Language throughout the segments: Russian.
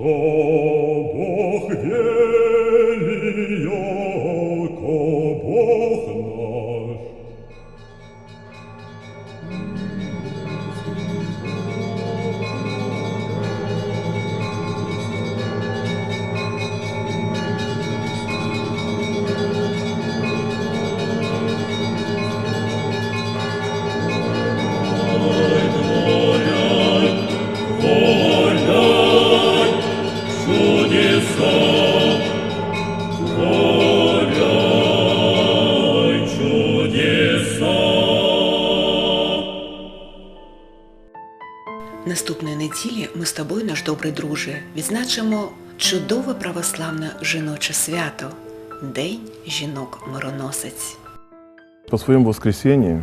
Ко Бог велия, ко Бог наш. добрий друже, відзначимо чудове православне жіноче свято День жінок-мироносець. По своему воскресении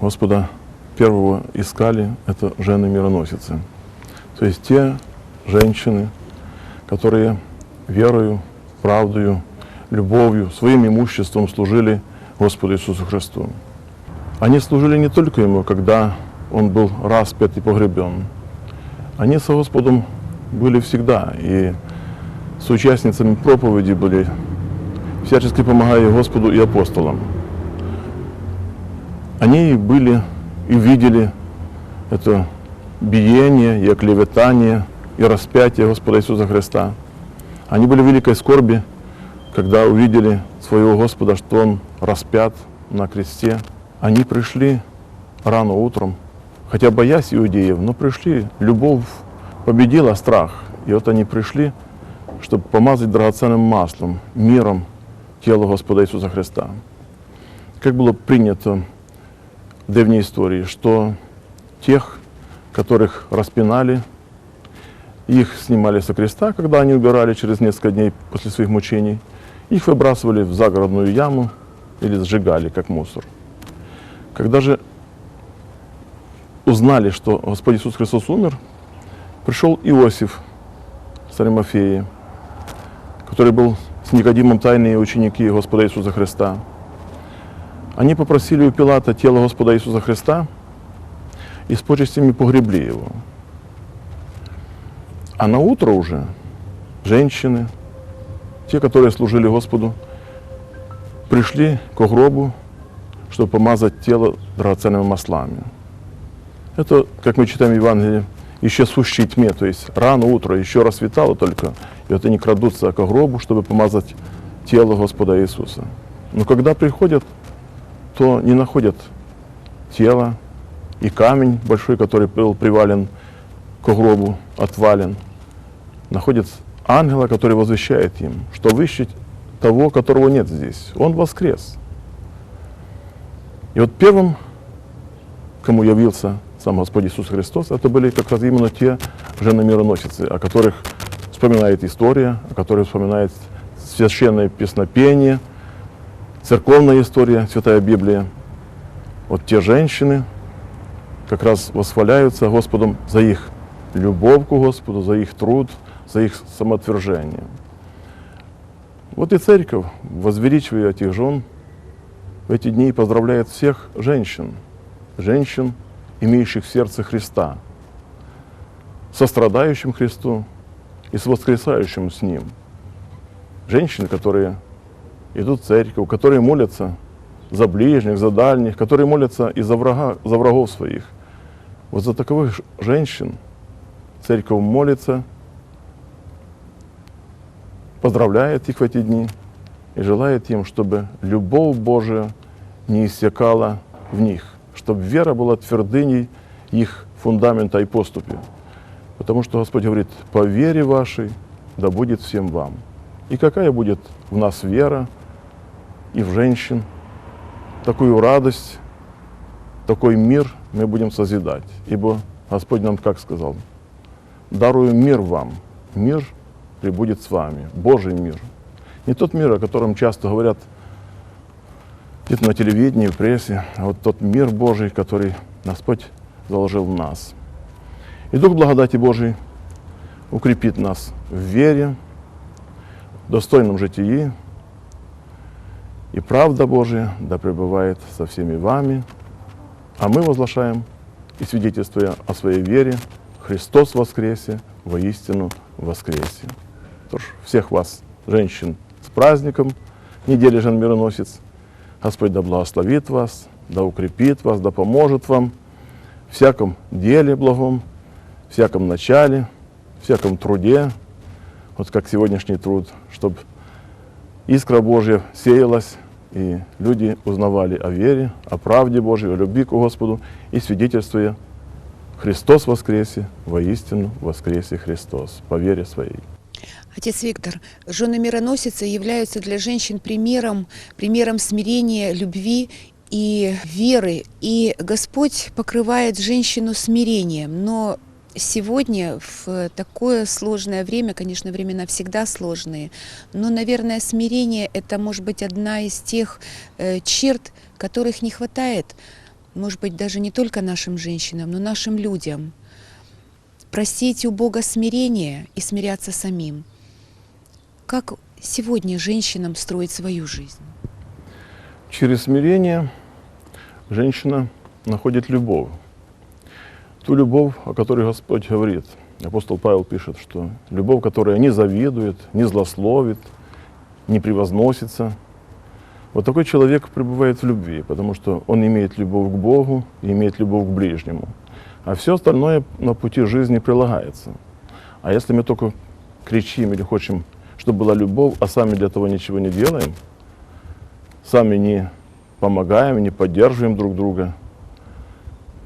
Господа первого искали, это жены-мироносицы. То есть те женщины, которые верою, правдою, любовью, своим имуществом служили Господу Иисусу Христу. Они служили не только Ему, когда Он был распят и погребен. они со Господом были всегда и соучастницами проповеди были, всячески помогая Господу и апостолам. Они и были и видели это биение и оклеветание и распятие Господа Иисуса Христа. Они были в великой скорби, когда увидели своего Господа, что Он распят на кресте. Они пришли рано утром, хотя боясь иудеев, но пришли, любовь победила страх. И вот они пришли, чтобы помазать драгоценным маслом, миром тело Господа Иисуса Христа. Как было принято в древней истории, что тех, которых распинали, их снимали со креста, когда они убирали через несколько дней после своих мучений, их выбрасывали в загородную яму или сжигали, как мусор. Когда же узнали, что Господь Иисус Христос умер, пришел Иосиф с Аримафеи, который был с Никодимом тайные ученики Господа Иисуса Христа. Они попросили у Пилата тело Господа Иисуса Христа и с почестями погребли его. А на утро уже женщины, те, которые служили Господу, пришли к гробу, чтобы помазать тело драгоценными маслами. Это, как мы читаем в Евангелии, еще сущей тьме, то есть рано утро, еще рассветало только, и вот они крадутся к гробу, чтобы помазать тело Господа Иисуса. Но когда приходят, то не находят тело, и камень большой, который был привален к гробу, отвален. Находят ангела, который возвещает им, что вы ищете того, которого нет здесь. Он воскрес. И вот первым, кому явился сам Господь Иисус Христос, это были как раз именно те жены-мироносицы, о которых вспоминает история, о которых вспоминает священное песнопение, церковная история, Святая Библия. Вот те женщины как раз восхваляются Господом за их любовь к Господу, за их труд, за их самоотвержение. Вот и церковь, возвеличивая этих жен, в эти дни поздравляет всех женщин, женщин, имеющих сердце Христа, сострадающим Христу и с воскресающим с Ним. Женщины, которые идут в церковь, которые молятся за ближних, за дальних, которые молятся и за, врага, за врагов своих. Вот за таковых женщин церковь молится, поздравляет их в эти дни и желает им, чтобы любовь Божия не иссякала в них, чтобы вера была твердыней их фундамента и поступи. Потому что Господь говорит, по вере вашей да будет всем вам. И какая будет в нас вера и в женщин, такую радость, такой мир мы будем созидать. Ибо Господь нам как сказал, дарую мир вам, мир прибудет с вами, Божий мир. Не тот мир, о котором часто говорят где-то на телевидении, в прессе, а вот тот мир Божий, который Господь заложил в нас. И Дух благодати Божий укрепит нас в вере, в достойном житии, и правда Божия да пребывает со всеми вами, а мы возглашаем и свидетельствуя о своей вере, Христос воскресе, воистину воскресе. Тоже всех вас, женщин, с праздником недели жен мироносец. Господь да благословит вас, да укрепит вас, да поможет вам в всяком деле благом, всяком начале, всяком труде, вот как сегодняшний труд, чтобы искра Божья сеялась, и люди узнавали о вере, о правде Божьей, о любви к Господу и свидетельствуя Христос воскресе, воистину воскресе Христос, по вере своей. Отец Виктор, жены мироносицы являются для женщин примером, примером смирения, любви и веры. И Господь покрывает женщину смирением. Но сегодня, в такое сложное время, конечно, времена всегда сложные, но, наверное, смирение – это, может быть, одна из тех э, черт, которых не хватает, может быть, даже не только нашим женщинам, но нашим людям. Просить у Бога смирения и смиряться самим. Как сегодня женщинам строить свою жизнь? Через смирение женщина находит любовь. Ту любовь, о которой Господь говорит. Апостол Павел пишет, что любовь, которая не завидует, не злословит, не превозносится. Вот такой человек пребывает в любви, потому что он имеет любовь к Богу и имеет любовь к ближнему. А все остальное на пути жизни прилагается. А если мы только кричим или хотим, чтобы была любовь, а сами для этого ничего не делаем, сами не помогаем, не поддерживаем друг друга,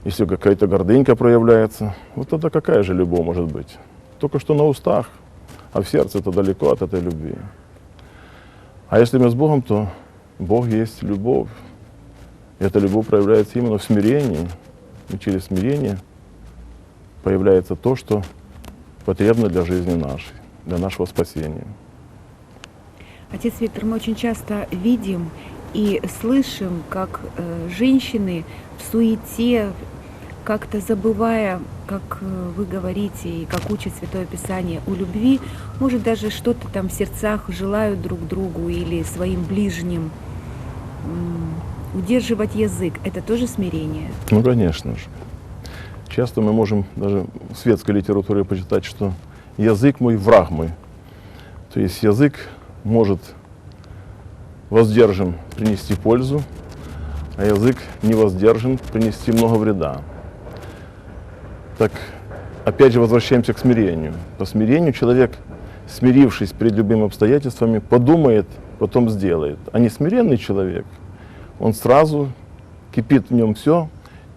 если какая-то гордынька проявляется, вот тогда какая же любовь может быть? Только что на устах, а в сердце это далеко от этой любви. А если мы с Богом, то Бог есть любовь. И эта любовь проявляется именно в смирении. И через смирение появляется то, что потребно для жизни нашей, для нашего спасения. Отец Виктор, мы очень часто видим и слышим, как э, женщины в суете, как-то забывая, как э, вы говорите и как учит Святое Писание о любви, может даже что-то там в сердцах желают друг другу или своим ближним. Удерживать язык – это тоже смирение? Ну, конечно же. Часто мы можем даже в светской литературе почитать, что язык мой – враг мой. То есть язык может воздержан принести пользу, а язык не воздержан принести много вреда. Так, опять же, возвращаемся к смирению. По смирению человек, смирившись перед любыми обстоятельствами, подумает, потом сделает. А не смиренный человек, он сразу кипит в нем все,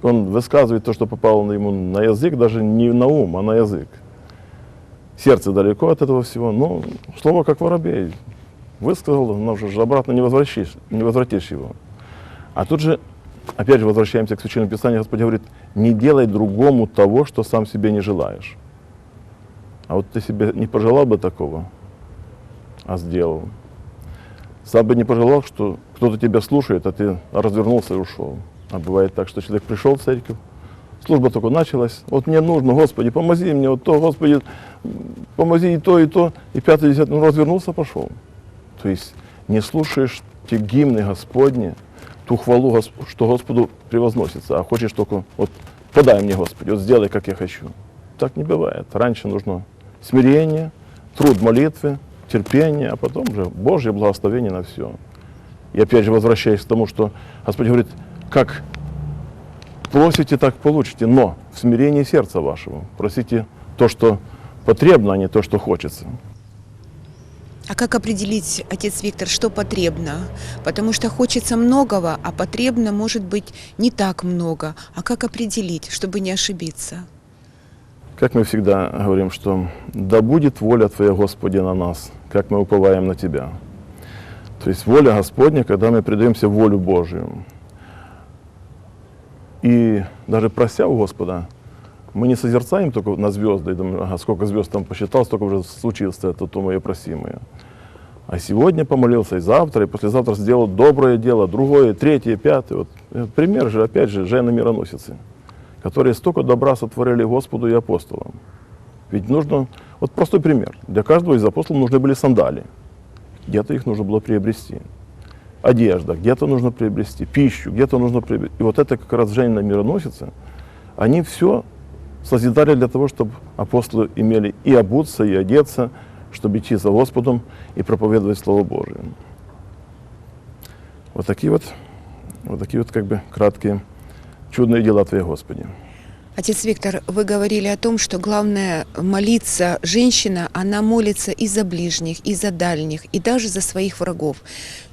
он высказывает то, что попало ему на язык, даже не на ум, а на язык. Сердце далеко от этого всего, но слово как воробей. Высказал, но уже же обратно не возвратишь, не возвратишь его. А тут же, опять же, возвращаемся к Священному Писанию, Господь говорит, не делай другому того, что сам себе не желаешь. А вот ты себе не пожелал бы такого, а сделал. Сам бы не пожелал, что кто-то тебя слушает, а ты развернулся и ушел. А бывает так, что человек пришел в церковь, служба только началась, вот мне нужно, Господи, помози мне, вот то, Господи, помози и то, и то, и пятый, десятый, ну развернулся, пошел. То есть не слушаешь те гимны Господни, ту хвалу, что Господу превозносится, а хочешь только, вот подай мне, Господи, вот сделай, как я хочу. Так не бывает. Раньше нужно смирение, труд молитвы, терпение, а потом же Божье благословение на все. И опять же возвращаясь к тому, что Господь говорит, как просите, так получите, но в смирении сердца вашего. Просите то, что потребно, а не то, что хочется. А как определить, отец Виктор, что потребно? Потому что хочется многого, а потребно может быть не так много. А как определить, чтобы не ошибиться? Как мы всегда говорим, что да будет воля Твоя, Господи, на нас, как мы уповаем на Тебя. То есть воля Господня, когда мы предаемся волю Божию. И даже прося у Господа, мы не созерцаем только на звезды, и думаем, ага, сколько звезд там посчитал, столько уже случилось это, то мое просимое. А сегодня помолился, и завтра, и послезавтра сделал доброе дело, другое, третье, пятое. Вот. Этот пример же, опять же, жены мироносицы, которые столько добра сотворили Господу и апостолам. Ведь нужно, вот простой пример, для каждого из апостолов нужны были сандали, где-то их нужно было приобрести. Одежда, где-то нужно приобрести, пищу, где-то нужно приобрести. И вот это как раз женщина мироносица, они все созидали для того, чтобы апостолы имели и обуться, и одеться, чтобы идти за Господом и проповедовать Слово Божие. Вот такие вот, вот такие вот как бы краткие чудные дела Твои, Господи. Отец Виктор, вы говорили о том, что главное молиться женщина, она молится и за ближних, и за дальних, и даже за своих врагов.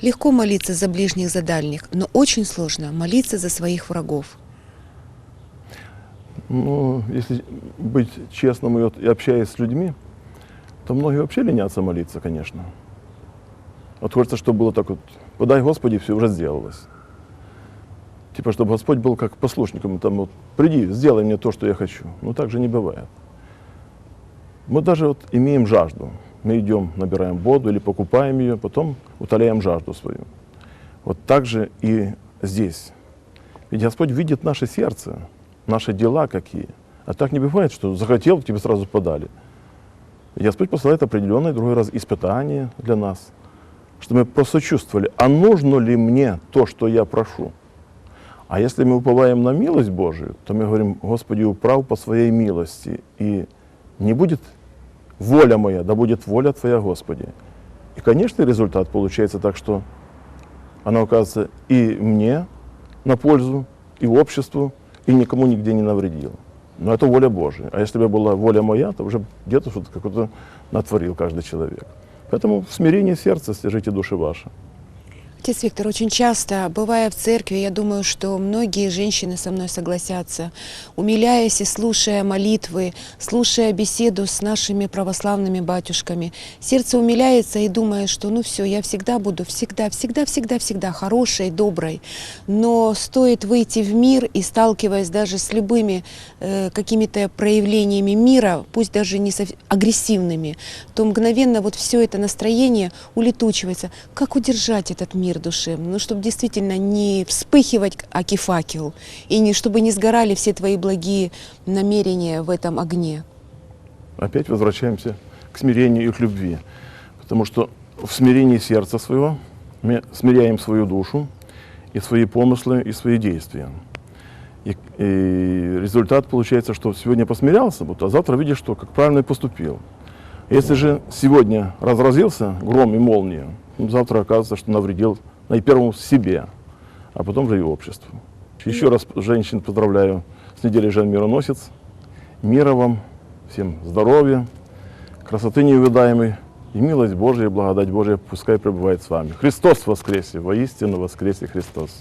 Легко молиться за ближних, за дальних, но очень сложно молиться за своих врагов. Ну, если быть честным и, вот, и общаясь с людьми, то многие вообще ленятся молиться, конечно. Вот хочется, чтобы было так вот, подай Господи, все уже сделалось. Типа, чтобы Господь был как послушником, там вот, приди, сделай мне то, что я хочу. Но так же не бывает. Мы даже вот имеем жажду. Мы идем, набираем воду или покупаем ее, потом утоляем жажду свою. Вот так же и здесь. Ведь Господь видит наше сердце, наши дела какие. А так не бывает, что захотел, тебе сразу подали. И Господь посылает определенное, другой раз, испытание для нас, что мы посочувствовали, а нужно ли мне то, что я прошу? А если мы уповаем на милость Божию, то мы говорим, Господи, управ по своей милости, и не будет воля моя, да будет воля Твоя, Господи. И, конечно, результат получается так, что она оказывается и мне на пользу, и обществу, и никому нигде не навредила. Но это воля Божия. А если бы была воля моя, то уже где-то что-то какое-то натворил каждый человек. Поэтому в смирении сердца стяжите души ваши. Отец Виктор, очень часто, бывая в церкви, я думаю, что многие женщины со мной согласятся, умиляясь и слушая молитвы, слушая беседу с нашими православными батюшками, сердце умиляется и думает, что ну все, я всегда буду, всегда, всегда, всегда, всегда хорошей, доброй. Но стоит выйти в мир и сталкиваясь даже с любыми э, какими-то проявлениями мира, пусть даже не агрессивными, то мгновенно вот все это настроение улетучивается. Как удержать этот мир душевный? Ну, чтобы действительно не вспыхивать, аки факел, и не, чтобы не сгорали все твои благие намерения в этом огне. Опять возвращаемся к смирению и к любви. Потому что в смирении сердца своего мы смиряем свою душу и свои помыслы, и свои действия. И, и результат получается, что сегодня посмирялся, вот, а завтра видишь, что как правильно и поступил. Если же сегодня разразился гром и молния, завтра оказывается, что навредил наипервому себе, а потом же и обществу. Еще раз женщин поздравляю с неделей Жен Мироносец. Мира вам, всем здоровья, красоты неувидаемой и милость Божия, благодать Божия пускай пребывает с вами. Христос воскресе, воистину воскресе Христос.